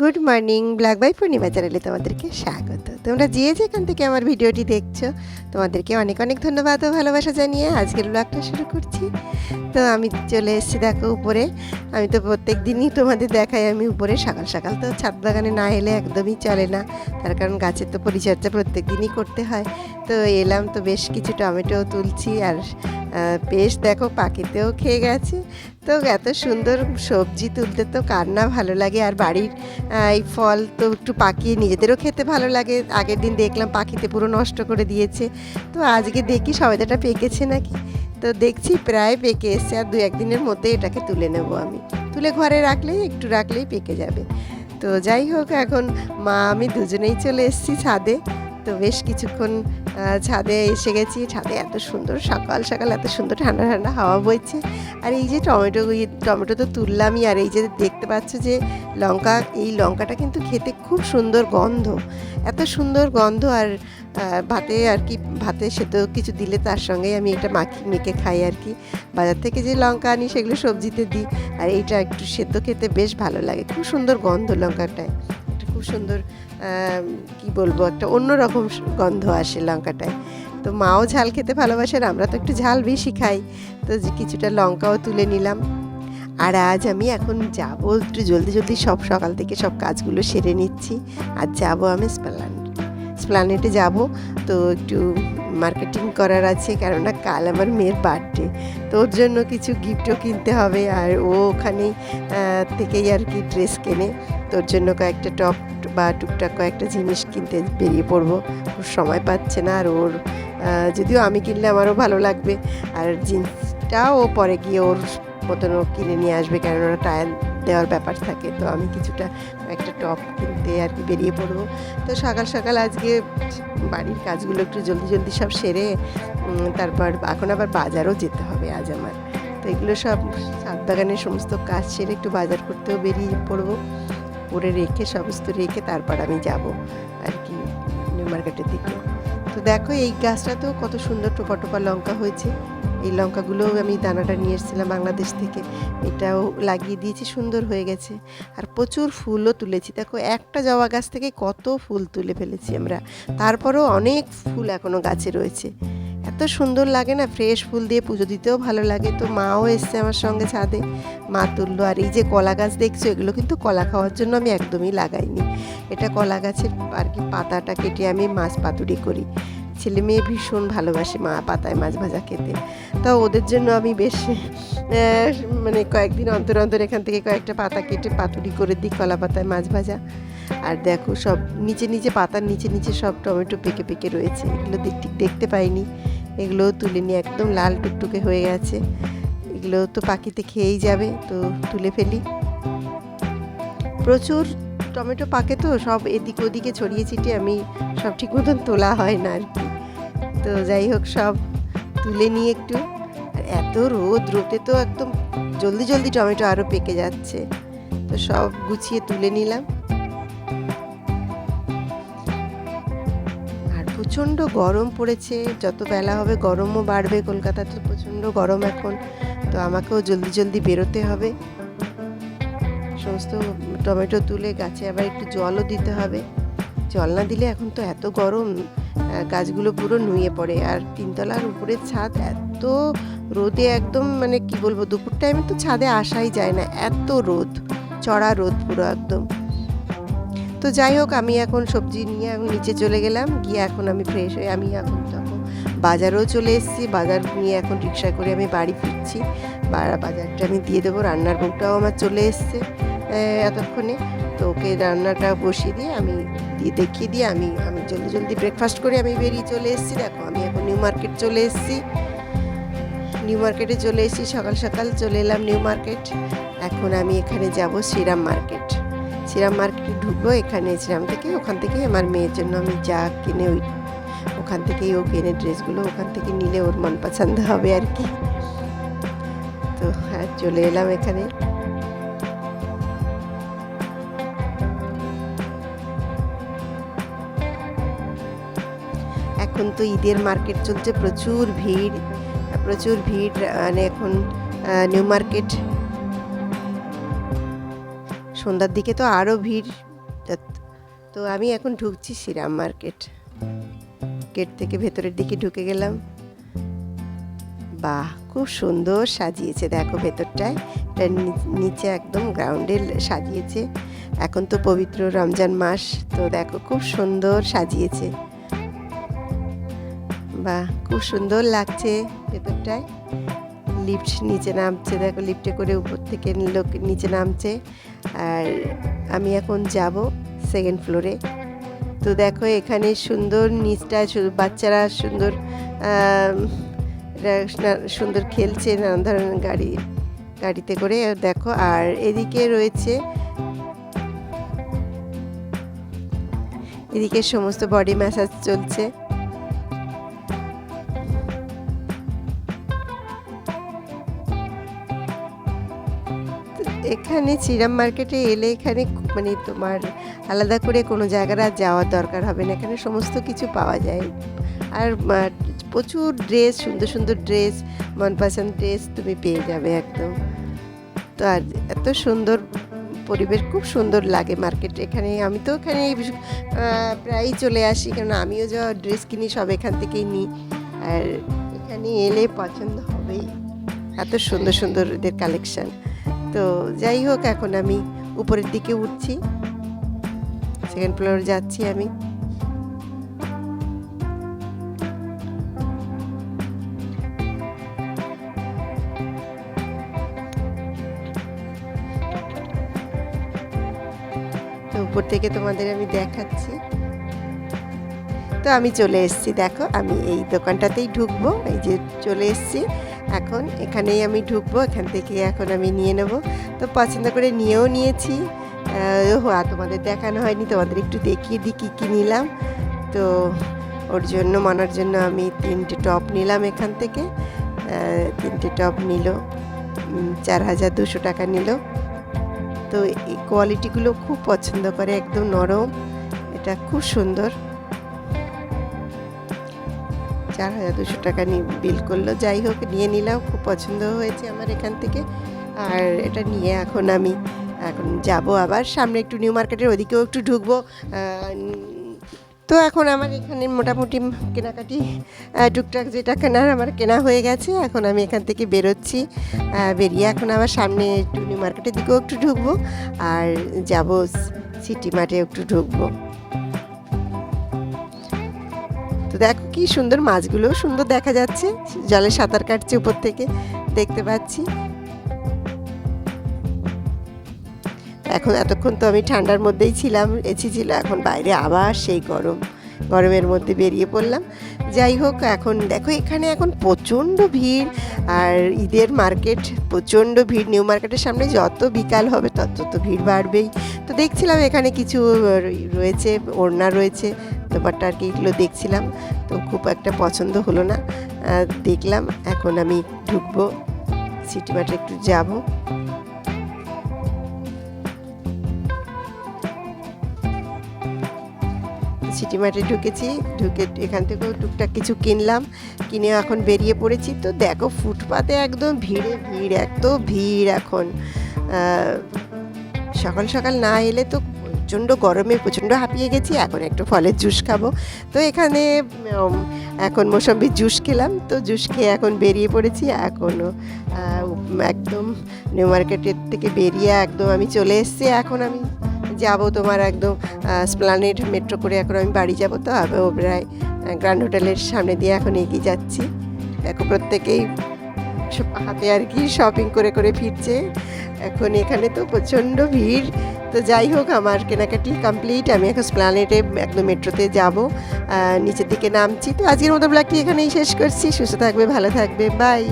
Good morning black by Purnima চ্যানেলে তোমাদেরকে স্বাগত। তোমরা যে যেখান থেকে আমার ভিডিওটি দেখছ, তোমাদেরকে অনেক অনেক ধন্যবাদ ও ভালোবাসা জানিয়ে আজকের ব্লগটা শুরু করছি। তো আমি চলে এসেছি, দেখো, উপরে। আমি তো প্রত্যেক দিনই তোমাদের দেখাই, আমি উপরে সকাল সকাল তো ছাদ বাগানে না এলে একদমই চলে না। তার কারণ গাছের তো পরিচর্যা প্রত্যেক দিনই করতে হয়। তো এলাম, তো বেশ কিছু টমেটো তুলছি আর বেশ দেখো পাখিতেও খেয়ে গেছে। তো এত সুন্দর সবজি তুলতে তো কার না ভালো লাগে। আর বাড়ির এই ফল তো একটু পাকিয়ে নিজেদেরও খেতে ভালো লাগে। আগের দিন দেখলাম পাখিতে পুরো নষ্ট করে দিয়েছে। তো আজকে দেখি সবেদাটা পেকেছে নাকি? তো দেখছি প্রায় পেকে এসছে আর দু একদিনের মধ্যে এটাকে তুলে নেব আমি। তুলে ঘরে রাখলেই, একটু রাখলেই পেকে যাবে। তো যাই হোক, এখন মা, আমি দুজনেই চলে এসেছি ছাদে। তো বেশ কিছুক্ষণ ছাদে এসে গেছি। ছাদে এত সুন্দর সকাল সকাল এত সুন্দর ঠান্ডা ঠান্ডা হাওয়া বইছে। আর এই যে টমেটো টমেটো তো তুললামই। আর এই যে দেখতে পাচ্ছ যে লঙ্কা, এই লঙ্কাটা কিন্তু খেতে খুব সুন্দর গন্ধ। এত সুন্দর গন্ধ আর ভাতে আর কি, ভাতে সেদ্ধ কিছু দিলে তার সঙ্গে আমি এটা মাখি, মেখে খাই আর কি। বাজার থেকে যে লঙ্কা আনি, সেগুলো সবজিতে দিই। আর এইটা একটু সেদ্ধ খেতে বেশ ভালো লাগে। খুব সুন্দর গন্ধ লঙ্কাটায়। খুব সুন্দর কি বলব, একটা অন্যরকম গন্ধ আসে লঙ্কাটায়। তো মাও ঝাল খেতে ভালোবাসেন, আমরা তো একটু ঝাল বেশি খাই। তো কিছুটা লঙ্কাও তুলে নিলাম। আর আজ আমি এখন যাব একটু জলদি জলদি সব সকাল থেকে সব কাজগুলো সেরে নিচ্ছি। আর যাব আমি স্প্লান, স্প্লানেটে যাব। তো একটু মার্কেটিং করার আছে, কেননা কাল আমার মেয়ের বার্থডে তো ওর জন্য কিছু গিফটও কিনতে হবে, আর ও ওখানেই থেকেই আর কি ড্রেস কেনে। তোর জন্য কয়েকটা টপ বা টুকটাক কয়েকটা জিনিস কিনতে বেরিয়ে পড়ব। ওর সময় পাচ্ছে না, আর ওর যদিও আমি কিনলে আমারও ভালো লাগবে। আর জিন্সটাও পরে গিয়ে ওর মতন ও কিনে নিয়ে আসবে ওরা ট্রায়াল দেওয়ার ব্যাপার থাকে, তো আমি কিছুটা একটা টপ কিনতে আর কি বেরিয়ে পড়ব। তো সকাল সকাল আজকে বাড়ির কাজগুলো একটু জলদি জলদি সব সেরে তারপর এখন আবার বাজারও যেতে হবে আজ আমার। তো এগুলো সব ছাদ বাগানের সমস্ত কাজ সেরে একটু বাজার করতেও বেরিয়ে পড়ব। করে রেখে সমস্ত রেখে তারপর আমি যাব আর কি নিউ মার্কেটের দিকে। তো দেখো এই গাছটা তো কত সুন্দর টোপা টোপা লঙ্কা হয়েছে। এই লঙ্কাগুলো আমি দানাটা নিয়ে এসেছিলাম বাংলাদেশ থেকে। এটাও লাগিয়ে দিয়েছি, সুন্দর হয়ে গেছে। আর প্রচুর ফুলও তুলেছি। দেখো, একটা জবা গাছ থেকে কত ফুল তুলে ফেলেছি আমরা। তারপরেও অনেক ফুল এখনও গাছে রয়েছে। এত সুন্দর লাগে না, ফ্রেশ ফুল দিয়ে পুজো দিতেও ভালো লাগে। তো মাও এসছে আমার সঙ্গে ছাদে। মা তুললো। আর এই যে কলা গাছ দেখছ, এগুলো কিন্তু কলা খাওয়ার জন্য আমি একদমই লাগাইনি। এটা কলা গাছের আর কি পাতাটা কেটে আমি মাছ পাতুরি করি। ছেলে মেয়ে ভীষণ ভালোবাসে মা পাতায় মাছ ভাজা খেতে। তো ওদের জন্য আমি বেশ মানে কয়েকদিন অন্তর অন্তর এখান থেকে কয়েকটা পাতা কেটে পাতুরি করে দিই কলা পাতায় মাছ ভাজা। আর দেখো সব নিচে নিচে পাতার নিচে নিচে সব টমেটো পেকে পেকে রয়েছে। এগুলো ঠিক দেখতে পাইনি। এগুলোও তুলে নিয়ে একদম লাল টুকটুকে হয়ে গেছে। এগুলো তো পাখিতে খেয়েই যাবে, তো তুলে ফেলি। প্রচুর টমেটো পাকে তো, সব এদিক ওদিকে ছড়িয়ে ছিটিয়ে আমি সব ঠিক মতন তোলা হয় না আর কি। তো যাই হোক, সব তুলে নিয়ে একটু। এত রোদ, রোদে তো একদম জলদি জলদি টমেটো আরও পেকে যাচ্ছে। তো সব গুছিয়ে তুলে নিলাম। আর প্রচণ্ড গরম পড়েছে, যত বেলা হবে গরমও বাড়বে, কলকাতাতে প্রচণ্ড গরম এখন। তো আমাকেও জলদি জলদি বেরোতে হবে। সমস্ত টমেটো তুলে গাছে আবার একটু জলও দিতে হবে। জল না দিলে এখন তো এত গরম গাছগুলো পুরো নুয়ে পড়ে। আর তিনতলার উপরের ছাদ এত রোদে একদম মানে কি বলব, দুপুর টাইমে তো ছাদে আসাই যায় না। এত রোদ, চড়া রোদ পুরো একদম। তো যাই হোক, আমি এখন সবজি নিয়ে নিচে চলে গেলাম। গিয়ে এখন আমি ফ্রেশ হয়ে আমি এখন তখন বাজারেও চলে এসেছি। বাজার নিয়ে এখন রিক্সা করে আমি বাড়ি ফিরছি। বাজারটা আমি দিয়ে দেবো। রান্নার বউটাও আমার চলে এসছে। এতক্ষণে। তো ওকে রান্নাটা বসিয়ে দিয়ে আমি দেখিয়ে দিয়ে আমি আমি জলদি জলদি ব্রেকফাস্ট করে আমি বেরিয়ে চলে এসেছি। দেখো, আমি এখন নিউ মার্কেট চলে এসেছি। নিউ মার্কেটে চলে এসেছি, সকাল সকাল চলে এলাম নিউ মার্কেট এখন আমি এখানে যাব শ্রীরাম মার্কেট শ্রীরাম মার্কেটে ঢুকবো, এখানে শ্রীরাম থেকে, ওখান থেকে আমার মেয়ের জন্য আমি যা কিনে ওই, ওখান থেকেই ও কেনে ড্রেসগুলো, ওখান থেকে নিলে ওর মন পছন্দ হবে আর কি। তো হ্যাঁ চলে এলাম এখানে। এখন তো ঈদের মার্কেট চলছে, প্রচুর ভিড় প্রচুর ভিড় মানে এখন নিউ মার্কেট সন্ধ্যার দিকে তো আরও ভিড় তো আমি এখন ঢুকছি শ্রীরাম মার্কেট গেট থেকে ভেতরের দিকে ঢুকে গেলাম। বাহ, খুব সুন্দর সাজিয়েছে, দেখো ভেতরটায়। নিচে একদম গ্রাউন্ডে সাজিয়েছে। এখন তো পবিত্র রমজান মাস, তো দেখো খুব সুন্দর সাজিয়েছে। বাহ খুব সুন্দর লাগছে ভেতরটায়। লিফট নিচে নামছে, দেখো লিফটে করে উপর থেকে লোক নিচে নামছে। আর আমি এখন যাব সেকেন্ড ফ্লোরে তো দেখো এখানে সুন্দর নিচটা বাচ্চারা সুন্দর সুন্দর খেলছে নানান ধরনের গাড়ি, গাড়িতে করে, দেখো। আর এদিকে রয়েছে, এদিকে সমস্ত বডি ম্যাসাজ চলছে। এখানে চিরাম মার্কেটে এলে এখানে মানে তোমার আলাদা করে কোনো জায়গার আর যাওয়ার দরকার হবে না। এখানে সমস্ত কিছু পাওয়া যায়। আর প্রচুর ড্রেস সুন্দর সুন্দর ড্রেস মনপসন্দ ড্রেস তুমি পেয়ে যাবে একদম। তো আর এত সুন্দর পরিবেশ, খুব সুন্দর লাগে মার্কেট এখানে। আমি তো এখানে প্রায়ই চলে আসি কারণ আমিও যা ড্রেস কিনি সব এখান থেকেই নিই। আর এখানে এলে পছন্দ হবেই। এত সুন্দর সুন্দর এদের কালেকশন তো যাই হোক, এখন আমি উপরের দিকে উঠছি। সেকেন্ড ফ্লোর যাচ্ছি আমি। তো উপর থেকে তোমাদের আমি দেখাচ্ছি। তো আমি চলে এসেছি, দেখো, আমি এই দোকানটাতেই ঢুকবো। এই যে চলে এসেছি এখন এখানেই আমি ঢুকবো, এখান থেকে এখন আমি নিয়ে নেব। তো পছন্দ করে নিয়েও নিয়েছি। আর তোমাদের দেখানো হয়নি, তোমাদের একটু দেখিয়ে দিই কী কী নিলাম। তো ওর জন্য, মানার জন্য আমি তিনটে টপ নিলাম এখান থেকে। তিনটে টপ নিল চার হাজার দুশো টাকা নিল। তো এই কোয়ালিটিগুলো খুব পছন্দ করে, একদম নরম। এটা খুব সুন্দর। চার হাজার দুশো টাকা নি বিল করল। যাই হোক, নিয়ে নিলাম, খুব পছন্দ হয়েছে আমার এখান থেকে। আর এটা নিয়ে এখন আমি, এখন যাব আবার। সামনে একটু নিউ মার্কেটের ওদিকেও একটু ঢুকবো। তো এখন আমার এখানে মোটামুটি কেনাকাটি টুকটাক যেটা কেনার আমার কেনা হয়ে গেছে। এখন আমি এখান থেকে বেরোচ্ছি। বেরিয়ে এখন আবার সামনে একটু নিউ মার্কেটের দিকেও একটু ঢুকবো। আর যাব সিটি মাঠে একটু ঢুকবো। দেখো কি সুন্দর মাছগুলো সুন্দর দেখা যাচ্ছে। জলে সাঁতার কাটছে উপর থেকে, দেখতে পাচ্ছি। এখন এতক্ষণ তো আমি ঠান্ডার মধ্যেই ছিলাম, এসি ছিল, এখন বাইরে আবার সেই গরম, গরমের মধ্যে বেরিয়ে পড়লাম। যাই হোক, এখন দেখো এখানে এখন প্রচণ্ড ভিড়, আর ঈদের মার্কেট, প্রচণ্ড ভিড়, নিউ মার্কেটের সামনে যত বিকাল হবে তত তো ভিড় বাড়বেই। তো দেখছিলাম এখানে কিছু রয়েছে, ওড়না রয়েছে দোপাট্টা আর কি এগুলো দেখছিলাম, তো খুব একটা পছন্দ হলো না। দেখলাম, এখন আমি ঢুকবো, সিটি মার্টে একটু যাব। সিটি মার্টে ঢুকেছি, ঢুকে এখান থেকেও টুকটাক কিছু কিনলাম, কিনে এখন বেরিয়ে পড়েছি। তো দেখো, ফুটপাতে একদম ভিড়ে ভিড়, এত ভিড় এখন। সকাল সকাল না এলে তো প্রচণ্ড গরমে প্রচণ্ড হাঁপিয়ে গেছি, এখন একটু ফলের জুস খাব। তো এখানে এখন মোসাম্বির জুস খেলাম। তো জুস খেয়ে এখন বেরিয়ে পড়েছি এখনও একদম নিউ মার্কেটের থেকে বেরিয়ে একদম আমি চলে এসেছি। এখন আমি যাব তোমার একদম স্প্লানেড মেট্রো করে এখন আমি বাড়ি যাব। তো আমি ওবরায় গ্র্যান্ড হোটেলের সামনে দিয়ে এখন এগিয়ে যাচ্ছি। দেখো প্রত্যেকেই হাতে আর কি শপিং করে করে ফিরছে। এখন এখানে তো প্রচণ্ড ভিড়। তো যাই হোক, আমার কেনাকাটি কমপ্লিট আমি এখন প্ল্যানেটে একদম মেট্রোতে যাব নিচের দিকে নামছি। তো আজকের মতো ব্লগটি এখানেই শেষ করছি। সুস্থ থাকবে, ভালো থাকবে। বাই